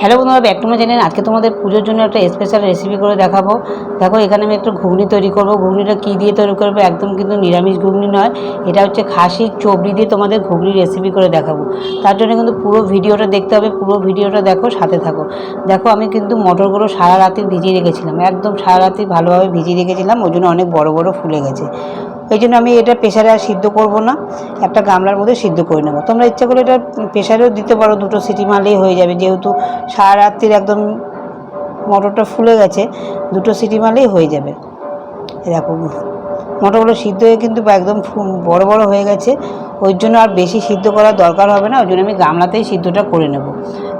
Hello বন্ধুরা back to my channel. আজকে তোমাদের পুজোর জন্য একটা স্পেশাল রেসিপি করে দেখাবো। দেখো, এখানে আমি একটা ঘুগনি তৈরি করব। ঘুগনিটা কী দিয়ে তৈরি করব? একদম কিন্তু নিরামিষ ঘুগনি নয়। এটা হচ্ছে খাসির চবড়ি দিয়ে তোমাদের ঘুগনি রেসিপি করে দেখাবো। তার জন্য কিন্তু পুরো ভিডিওটা দেখতে হবে। পুরো ভিডিওটা দেখো, সাথে থাকো। দেখো, আমি কিন্তু মটরগুলো সারা রাতে ভিজিয়ে রেখেছিলাম। একদম সারা রাতে ভালোভাবে ভিজিয়ে রেখেছিলাম। ওই জন্য অনেক বড় বড় ফুলে গেছে। এই জন্য আমি এটা প্রেশারে আর সিদ্ধ করব না। একটা গামলার মধ্যে সিদ্ধ করে নেব। তোমরা ইচ্ছা করলে এটা প্রেশারেও দিতে পারো, দুটো সিটি মারলেই হয়ে যাবে। যেহেতু সারা রাত্রির একদম মটরটা ফুলে গেছে, দুটো সিটি মারলেই হয়ে যাবে। এরকম। মটরগুলো সিদ্ধ হয়ে কিন্তু একদম বড় বড় হয়ে গেছে। ওই জন্য আর বেশি সিদ্ধ করার দরকার হবে না। ওই জন্য আমি গামলাতেই সিদ্ধটা করে নেব।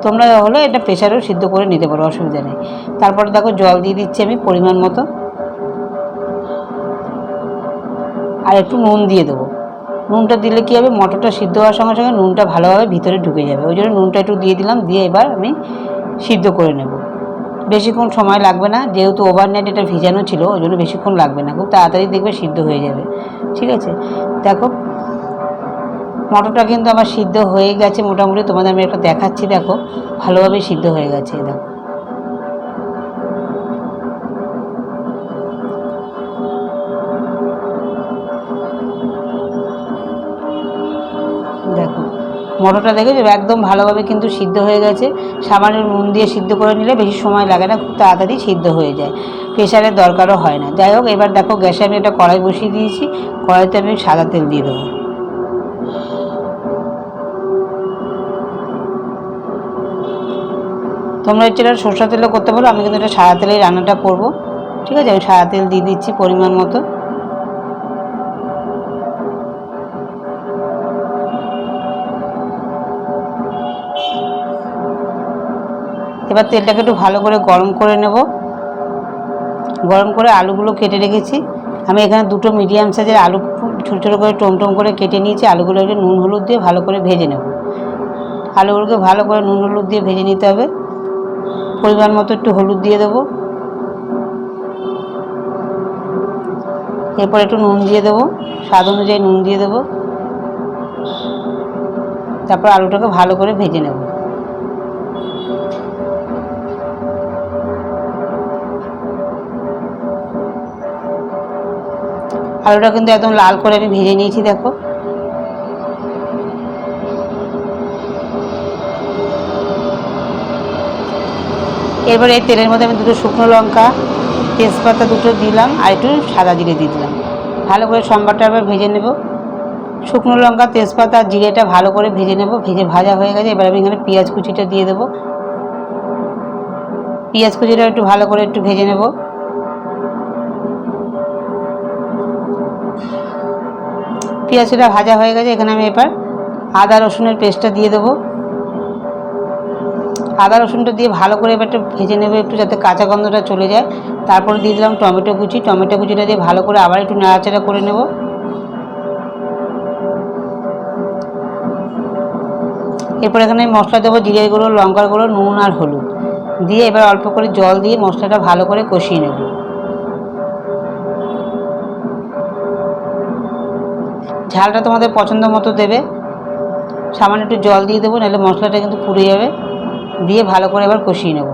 তোমরা হলে এটা প্রেশারেও সিদ্ধ করে নিতে পারো, অসুবিধা নেই। তারপরে দেখো জল দিয়ে দিচ্ছি আমি পরিমাণ মতো। আর একটু নুন দিয়ে দেবো। নুনটা দিলে কী হবে? মটরটা সিদ্ধ হওয়ার সঙ্গে সঙ্গে নুনটা ভালোভাবে ভিতরে ঢুকে যাবে। ওই জন্য নুনটা একটু দিয়ে দিলাম, দিয়ে এবার আমি সিদ্ধ করে নেব। বেশিক্ষণ সময় লাগবে না, যেহেতু ওভারনাইট এটা ভিজানো ছিল, ওই জন্য বেশিক্ষণ লাগবে না। খুব তাড়াতাড়ি দেখবে সিদ্ধ হয়ে যাবে। ঠিক আছে? দেখো, মটরটা কিন্তু আমার সিদ্ধ হয়ে গেছে মোটামুটি। তোমাদের আমি একটা দেখাচ্ছি, দেখো। ভালোভাবে সিদ্ধ হয়ে গেছে, দেখো। মটরটা দেখেছ একদম ভালোভাবে কিন্তু সিদ্ধ হয়ে গেছে। সামান্য নুন দিয়ে সিদ্ধ করে নিলে বেশি সময় লাগে না, খুব তাড়াতাড়ি সিদ্ধ হয়ে যায়। প্রেশারের দরকারও হয় না। যাই হোক, এবার দেখো গ্যাসে আমি একটা কড়াই বসিয়ে দিয়েছি। কড়াইতে আমি সাদা তেল দিয়ে দেবো। তোমরা হচ্ছে এটা সরষা তেলও করতে পারো। আমি কিন্তু এটা সাদা তেলেই রান্নাটা করব। ঠিক আছে? আমি সাদা তেল দিয়ে দিচ্ছি পরিমাণ মতো। এবার তেলটাকে একটু ভালো করে গরম করে নেব। গরম করে আলুগুলো কেটে রেখেছি। আমি এখানে দুটো মিডিয়াম সাইজের আলু ছোটো ছোটো করে টমটম করে কেটে নিয়েছি। আলুগুলো একটু নুন হলুদ দিয়ে ভালো করে ভেজে নেব। আলুগুলোকে ভালো করে নুন হলুদ দিয়ে ভেজে নিতে হবে। পরিমাণ মতো একটু হলুদ দিয়ে দেবো। এরপর একটু নুন দিয়ে দেবো। স্বাদ অনুযায়ী নুন দিয়ে দেবো। তারপর আলুটাকে ভালো করে ভেজে নেব। আলুটা কিন্তু একদম লাল করে আমি ভেজে নিয়েছি, দেখো। এরপরে এই তেলের মধ্যে আমি দুটো শুকনো লঙ্কা, তেজপাতা দুটো দিলাম আর একটু সাদা জিরে দিয়ে দিলাম। ভালো করে সম্বারটা এবার ভেজে নেব। শুকনো লঙ্কা, তেজপাতা আর জিরেটা ভালো করে ভেজে নেব। ভেজে ভাজা হয়ে গেছে, এবার আমি এখানে পেঁয়াজ কুচিটা দিয়ে দেবো। পেঁয়াজ কুচিটা একটু ভালো করে একটু ভেজে নেব। পেঁয়াজটা ভাজা হয়ে গেছে, এখানে আমি এবার আদা রসুনের পেস্টটা দিয়ে দেবো। আদা রসুনটা দিয়ে ভালো করে এবার একটু ভেজে নেবে, একটু যাতে কাঁচা গন্ধটা চলে যায়। তারপরে দিয়ে দিলাম টমেটো কুচি, টমেটো কুচিটা দিয়ে ভালো করে আবার একটু নাড়াচাড়া করে নেব। এরপর এখানে মশলা দেবো জিরের গুঁড়ো, লঙ্কার গুঁড়ো, নুন আর হলুদ। দিয়ে এবার অল্প করে জল দিয়ে মশলাটা ভালো করে কষিয়ে নেব। ঝালটা তোমাদের পছন্দ মতো দেবে। সামান্য একটু জল দিয়ে দেবো, নাহলে মশলাটা কিন্তু পুড়ে যাবে। দিয়ে ভালো করে এবার কষিয়ে নেব।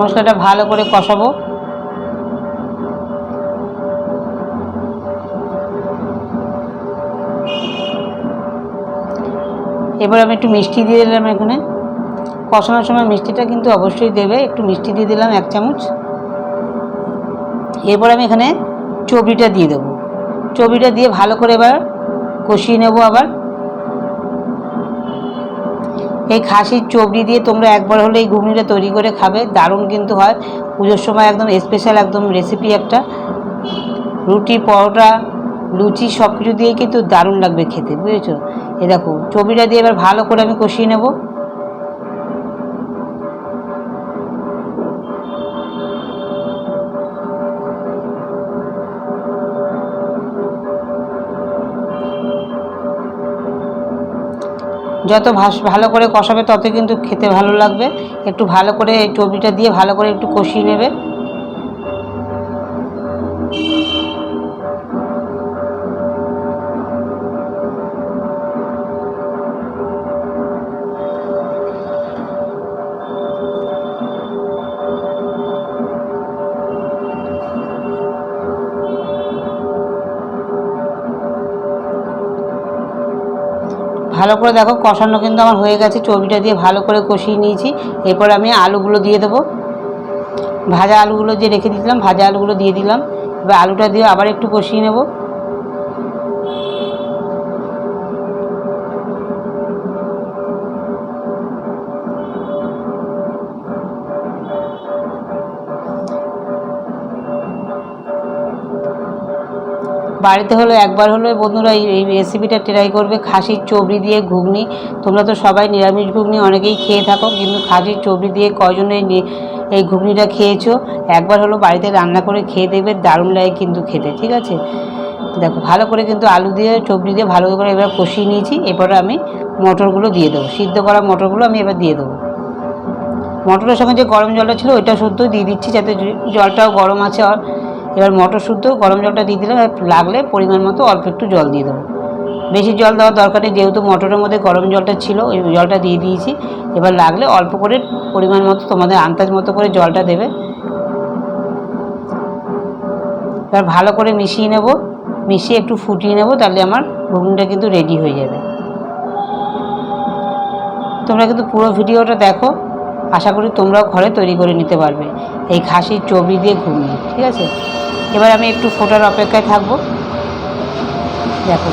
মশলাটা ভালো করে কষাবো। এবার আমি একটু মিষ্টি দিয়ে দিলাম এখানে। কষানোর সময় মিষ্টিটা কিন্তু অবশ্যই দেবে। একটু মিষ্টি দিয়ে দিলাম এক চামচ। এরপর আমি এখানে চবড়িটা দিয়ে দেবো। চবিটা দিয়ে ভালো করে এবার কষিয়ে নেব আবার। এই খাসির চবড়ি দিয়ে তোমরা একবার হলে এই ঘুগনিটা তৈরি করে খাবে। দারুণ কিন্তু হয়। পুজোর সময় একদম স্পেশাল একদম রেসিপি একটা। রুটি, পরোটা, লুচি সব কিছু দিয়ে কিন্তু দারুণ লাগবে খেতে, বুঝেছ? এ দেখো চবিটা দিয়ে এবার ভালো করে আমি কষিয়ে নেব। যত ভালো করে কষাবে তত কিন্তু খেতে ভালো লাগবে। একটু ভালো করে এই টবিটা দিয়ে ভালো করে একটু কষিয়ে নেবে। ভালো করে দেখো, কষানো কিন্তু আমার হয়ে গেছে। চর্বিটা দিয়ে ভালো করে কষিয়ে নিয়েছি। এরপর আমি আলুগুলো দিয়ে দেবো। ভাজা আলুগুলো যে রেখে দিয়েছিলাম, ভাজা আলুগুলো দিয়ে দিলাম। এবার আলুটা দিয়ে আবার একটু কষিয়ে নেব। বাড়িতে হলো একবার হলো বন্ধুরা এই রেসিপিটা ট্রাই করবে, খাসির চবড়ি দিয়ে ঘুগনি। তোমরা তো সবাই নিরামিষ ঘুগনি অনেকেই খেয়ে থাকো, কিন্তু খাসির চবড়ি দিয়ে কজন এই ঘুগনিটা খেয়েছো? একবার হলো বাড়িতে রান্না করে খেয়ে দেখবে, দারুণ লাগে কিন্তু খেতে, ঠিক আছে? দেখো, ভালো করে কিন্তু আলু দিয়ে, চবড়ি দিয়ে ভালো করে এবার কষিয়ে নিয়েছি, এরপরে আমি মটরগুলো দিয়ে দেবো। সিদ্ধ করা মটরগুলো আমি এবার দিয়ে দেবো। মটরের সঙ্গে যে গরম জলটা ছিল, ওইটা শুদ্ধ দিয়ে দিচ্ছি, যাতে জলটাও গরম আছে আর এবার মটর শুদ্ধ গরম জলটা দিয়ে দিলাম লাগলে পরিমাণ মতো অল্প একটু জল দিয়ে দেবো। বেশি জল দেওয়ার দরকার নেই, যেহেতু মটরের মধ্যে গরম জলটা ছিল, ওই জলটা দিয়ে দিয়েছি। এবার লাগলে অল্প করে পরিমাণ মতো তোমাদের আন্দাজ মতো করে জলটা দেবে। এবার ভালো করে মিশিয়ে নেব, মিশিয়ে একটু ফুটিয়ে নেব, তাহলে আমার ঘুগনিটা কিন্তু রেডি হয়ে যাবে। তোমরা কিন্তু পুরো ভিডিওটা দেখো আশা করি তোমরাও ঘরে তৈরি করে নিতে পারবে। এই খাসির চর্বি দিয়ে ঘুমিয়ে, ঠিক আছে? এবার আমি একটু ফোটার অপেক্ষায় থাকব। দেখো।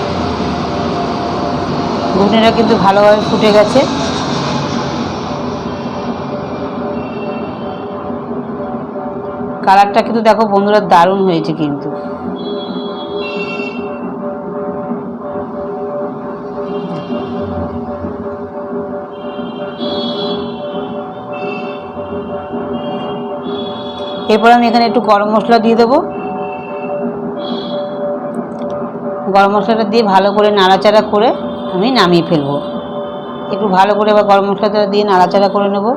ঘুগনিটা কিন্তু ভালোভাবে ফুটে গেছে। কালারটা কিন্তু দেখো বন্ধুরা দারুণ হয়েছে কিন্তু। এরপর আমি এখানে একটু গরম মশলা দিয়ে দেবো। গরম মশলাটা দিয়ে ভালো করে নাড়াচাড়া করে আমি নামিয়ে ফেলব। একটু ভালো করে এবার গরম মশলাটা দিয়ে নাড়াচাড়া করে নেব।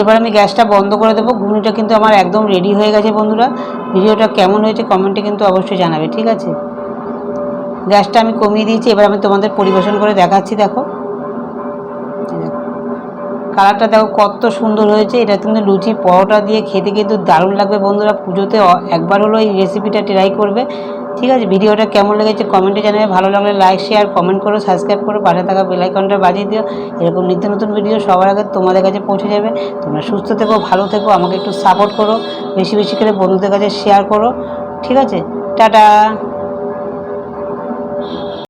এবার আমি গ্যাসটা বন্ধ করে দেবো। ঘুগনিটা কিন্তু আমার একদম রেডি হয়ে গেছে বন্ধুরা। ভিডিওটা কেমন হয়েছে কমেন্টে কিন্তু অবশ্যই জানাবে, ঠিক আছে? গ্যাসটা আমি কমিয়ে দিয়েছি, এবার আমি তোমাদের পরিবেশন করে দেখাচ্ছি, দেখো। কালারটা দেখো কত সুন্দর হয়েছে। এটা কিন্তু লুচি, পরোটা দিয়ে খেতে কিন্তু দারুণ লাগবে বন্ধুরা। পুজোতে একবার হলো এই রেসিপিটা ট্রাই করবে। ঠিক আছে, ভিডিওটা কেমন লেগেছে কমেন্টে জানাবে, ভালো লাগলে লাইক শেয়ার কমেন্ট করো সাবস্ক্রাইব করো, পাশে থাকা বেলাইকনটা বাজিয়ে দিও। এরকম নিত্য নতুন ভিডিও সবার আগে তোমাদের কাছে পৌঁছে যাবে। তোমরা সুস্থ থেকো, ভালো থেকো, আমাকে একটু সাপোর্ট করো, বেশি বেশি করে বন্ধুদের কাছে শেয়ার করো। ঠিক আছে, টাটা।